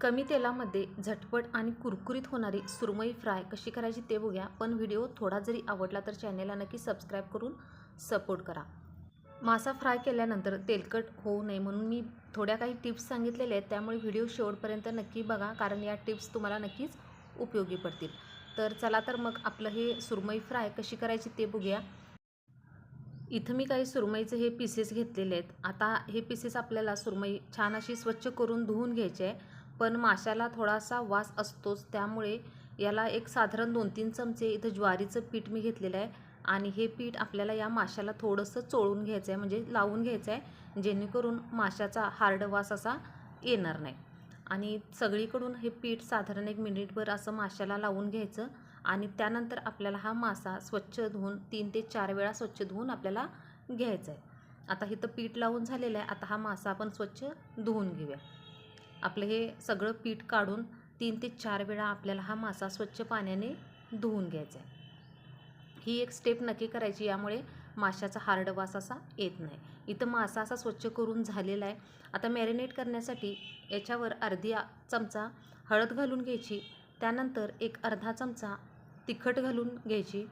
कमी तेलामध्ये झटपट आणि कुरकुरीत होणारी सुरमई फ्राय कशी करायची ते बघूया. पण व्हिडिओ थोडा जरी आवडला तर चॅनेलला नक्की सबस्क्राईब करून सपोर्ट करा. मासा फ्राय केल्यानंतर तेलकट होऊ नये म्हणून मी थोड्या काही टिप्स सांगितलेल्या आहेत. त्यामुळे व्हिडिओ शेवटपर्यंत नक्की बघा कारण या टिप्स तुम्हाला नक्कीच उपयोगी पडतील. तर चला तर मग आपलं हे सुरमई फ्राय कशी करायची ते बघूया. इथं मी काही सुरमईचे हे पीसेस घेतलेले आहेत. आता हे पीसेस आपल्याला सुरमई छान अशी स्वच्छ करून धुवून घ्यायची आहे. पण माशाला थोडासा वास असतोच त्यामुळे याला एक साधारण दोन तीन चमचे इथं ज्वारीचं पीठ मी घेतलेलं आहे. आणि हे पीठ आपल्याला या माशाला थोडंसं चोळून घ्यायचं आहे म्हणजे लावून घ्यायचं आहे जेणेकरून माशाचा हार्ड वास असा येणार नाही. आणि सगळीकडून हे पीठ साधारण एक मिनिटभर असं माशाला लावून घ्यायचं आणि त्यानंतर आपल्याला हा मासा स्वच्छ धुवून तीन ते चार वेळा स्वच्छ धुवून आपल्याला घ्यायचा आहे आता इथं पीठ लावून झालेलं आहे आता हा मासा आपण स्वच्छ धुवून घेऊया. आपलं हे सगळं पीठ काढून तीन ते चार वेळा आपल्याला हा मासा स्वच्छ पाण्याने धुवून घ्यायचा आहे. ही एक स्टेप नक्की करायची यामुळे माशाचा हार्ड वास असा येत नाही. इथं मासा असा स्वच्छ करून झालेला आहे. आता मॅरिनेट करण्यासाठी याच्यावर अर्धी चमचा हळद घालून घ्यायची. त्यानंतर एक अर्धा चमचा तिखट घालून घ्यायची.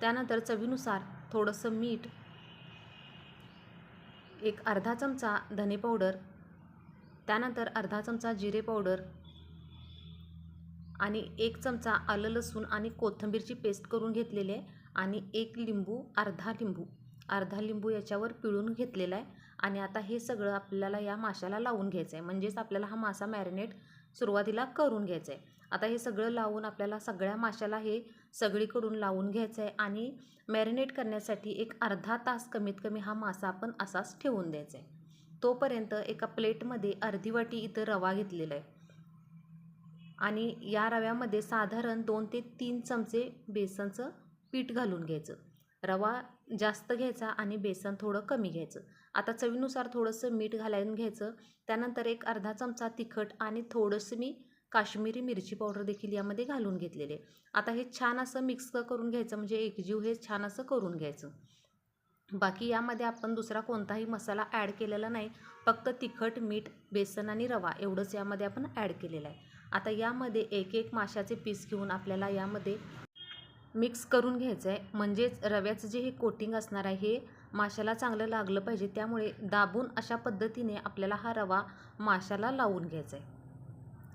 त्यानंतर चवीनुसार थोडंसं मीठ एक अर्धा चमचा धने पावडर त्यानंतर अर्धा चमचा जिरे पावडर आणि एक चमचा आलं लसूण आणि कोथिंबीरची पेस्ट करून घेतलेली आहे. आणि एक लिंबू अर्धा लिंबू. अर्धा लिंबू याच्यावर पिळून घेतलेला आहे. आणि आता हे सगळं आपल्याला या माशाला लावून घ्यायचं आहे. म्हणजेच आपल्याला हा मासा मॅरिनेट सुरुवातीला करून घ्यायचा आहे. आता हे सगळं लावून आपल्याला सगळ्या माशाला हे सगळीकडून लावून घ्यायचं आहे. आणि मॅरिनेट करण्यासाठी एक अर्धा तास कमीत कमी हा मासा आपण असाच ठेवून द्यायचा आहे. तोपर्यंत एका प्लेटमध्ये अर्धी वाटी इथं रवा घेतलेला आहे. आणि या रव्यामध्ये साधारण दोन ते तीन चमचे बेसनचं पीठ घालून घ्यायचं. रवा जास्त घ्यायचा आणि बेसन थोडं कमी घ्यायचं. आता चवीनुसार थोडंसं मीठ घालायला घ्यायचं. त्यानंतर एक अर्धा चमचा तिखट आणि थोडंसं मी काश्मीरी मिरची पावडर देखील यामध्ये घालून घेतलेले आता हे छान असं मिक्स करून घ्यायचं म्हणजे एकजीव हे छान असं करून घ्यायचं. बाकी यामध्ये आपण दुसरा कोणताही मसाला ॲड केलेला नाही. फक्त तिखट मीठ बेसन आणि रवा एवढंच यामध्ये आपण ॲड केलेलं आहे. आता यामध्ये एक एक माशाचे पीस घेऊन आपल्याला यामध्ये मिक्स करून घ्यायचं आहे म्हणजेच रव्याचं जे हे कोटिंग असणार आहे हे माशाला चांगलं लागलं पाहिजे. त्यामुळे दाबून अशा पद्धतीने आपल्याला हा रवा माशाला लावून घ्यायचा आहे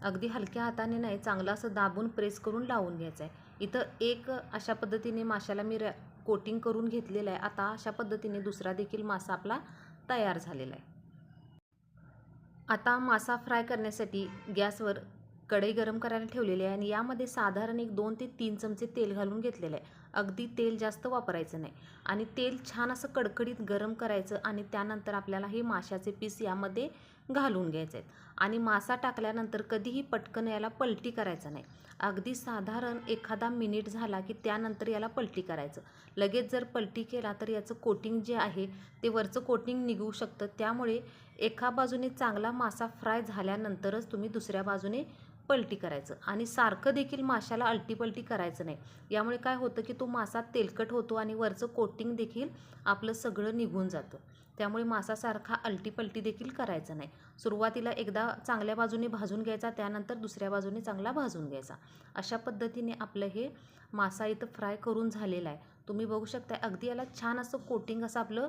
अगदी हलक्या हाताने नाही चांगलं असं दाबून प्रेस करून लावून घ्यायचं आहे इथं एक अशा पद्धतीने माशाला मी र कोटिंग करून घेतलेलं आहे. आता अशा पद्धतीने दुसरा देखील मासा आपला तयार झालेला आहे. आता मासा फ्राय करण्यासाठी गॅसवर कढई गरम करायला ठेवलेली आहे आणि यामध्ये साधारण एक दोन ते तीन चमचे तेल घालून घेतलेलं आहे. अगदी तेल जास्त वापरायचं नाही. आणि तेल छान असं कडकडीत गरम करायचं आणि त्यानंतर आपल्याला हे माशाचे पीस यामध्ये घालून घ्यायचे आहेत. आणि मासा टाकल्यानंतर कधीही पटकन याला पलटी करायचं नाही. अगदी साधारण एखादा मिनिट झाला की त्यानंतर याला पलटी करायचं. लगेच जर पलटी केला तर याचं कोटिंग जे आहे ते वरचं कोटिंग निघू शकतं. त्यामुळे एका बाजूने चांगला मासा फ्राय झाल्यानंतरच तुम्ही दुसऱ्या बाजूने पलटी करायचं. आणि सारखं देखील माशाला अलटीपलटी करायचं नाही. यामुळे काय होतं की तो मासा तेलकट होतो आणि वरचं कोटिंग देखील आपलं सगळं निघून जातं. त्यामुळे मासासारखा अल्टीपलटी अलटीपलटी देखील करायचं नाही. सुरुवातीला एकदा चांगल्या बाजूने भाजून घ्यायचा त्यानंतर दुसऱ्या बाजूने चांगला भाजून घ्यायचा. अशा पद्धतीने आपलं हे मासा इथं फ्राय करून झालेला आहे. तुम्ही बघू शकता अगदी याला छान असं कोटिंग असं आपलं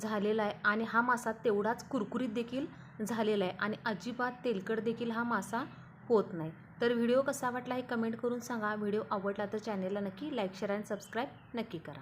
झालेला आहे. आणि हा मासा तेवढाच कुरकुरीत देखील झालेला आहे. आणि अजिबात तेलकट देखील हा मासा होत नाही. तर व्हिडिओ कसा वाटला हे कमेंट करून सांगा. व्हिडिओ आवडला तर चॅनलला नक्की लाईक शेअर आणि सबस्क्राईब नक्की करा.